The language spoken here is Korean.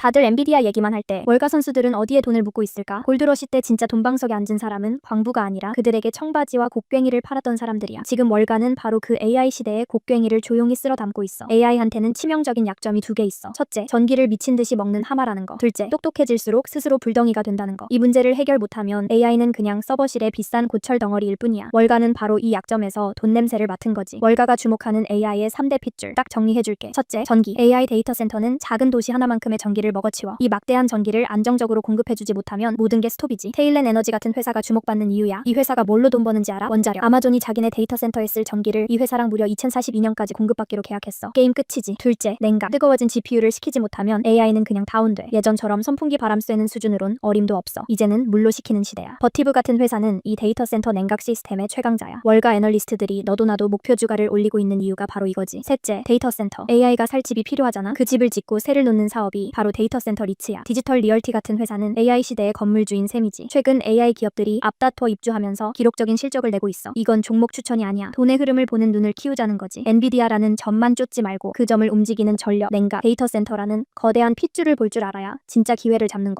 다들 엔비디아 얘기만 할 때 월가 선수들은 어디에 돈을 묻고 있을까? 골드러시 때 진짜 돈방석에 앉은 사람은 광부가 아니라 그들에게 청바지와 곡괭이를 팔았던 사람들이야. 지금 월가는 바로 그 AI 시대의 곡괭이를 조용히 쓸어 담고 있어. AI한테는 치명적인 약점이 두 개 있어. 첫째, 전기를 미친 듯이 먹는 하마라는 거. 둘째, 똑똑해질수록 스스로 불덩이가 된다는 거. 이 문제를 해결 못하면 AI는 그냥 서버실의 비싼 고철 덩어리일 뿐이야. 월가는 바로 이 약점에서 돈 냄새를 맡은 거지. 월가가 주목하는 AI의 3대 핏줄 딱 정리해줄게. 첫째, 전기. AI 데이터 센터는 작은 도시 하나만큼의 전기를 먹어치워. 이 막대한 전기를 안정적으로 공급해주지 못하면 모든 게 스톱이지. 테일렌 에너지 같은 회사가 주목받는 이유야. 이 회사가 뭘로 돈 버는지 알아? 원자력. 아마존이 자기네 데이터 센터에 쓸 전기를 이 회사랑 무려 2042년까지 공급받기로 계약했어. 게임 끝이지. 둘째, 냉각. 뜨거워진 GPU를 식히지 못하면 AI는 그냥 다운돼. 예전처럼 선풍기 바람 쐬는 수준으론 어림도 없어. 이제는 물로 식히는 시대야. 버티브 같은 회사는 이 데이터 센터 냉각 시스템의 최강자야. 월가 애널리스트들이 너도 나도 목표 주가를 올리고 있는 이유가 바로 이거지. 셋째, 데이터 센터. AI가 살 집이 필요하잖아. 그 집을 짓고 세를 놓는 사업이 바로 데이터 센터 리츠야. 디지털 리얼티 같은 회사는 AI 시대의 건물주인 셈이지. 최근 AI 기업들이 앞다퉈 입주하면서 기록적인 실적을 내고 있어. 이건 종목 추천이 아니야. 돈의 흐름을 보는 눈을 키우자는 거지. 엔비디아라는 점만 쫓지 말고 그 점을 움직이는 전력, 냉각, 데이터 센터라는 거대한 핏줄을 볼 줄 알아야 진짜 기회를 잡는 거야.